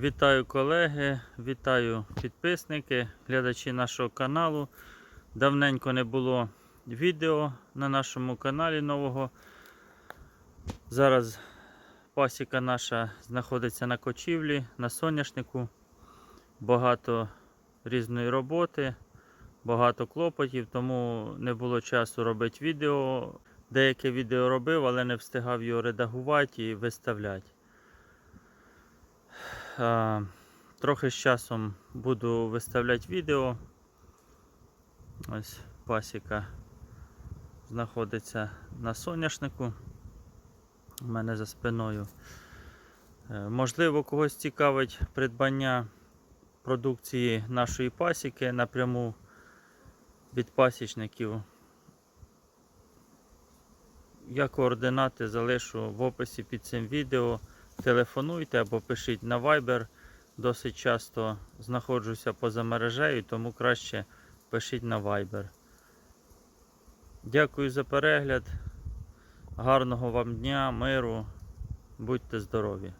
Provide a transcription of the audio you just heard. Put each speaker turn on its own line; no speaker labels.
Вітаю колеги, вітаю підписники, глядачі нашого каналу. Давненько не було відео на нашому каналі нового. Зараз пасіка наша знаходиться на кочівлі, на соняшнику. Багато різної роботи, багато клопотів, тому не було часу робити відео. Деяке відео робив, але не встигав його редагувати і виставляти. А, Трохи з часом буду виставляти відео. Ось пасіка знаходиться на соняшнику. У мене за спиною. Е, Можливо, когось цікавить придбання продукції нашої пасіки напряму від пасічників. Я координати залишу в описі під цим відео. Телефонуйте або пишіть на Viber. Досить часто знаходжуся поза мережею, тому краще пишіть на Viber. Дякую за перегляд. Гарного вам дня, миру. Будьте здорові!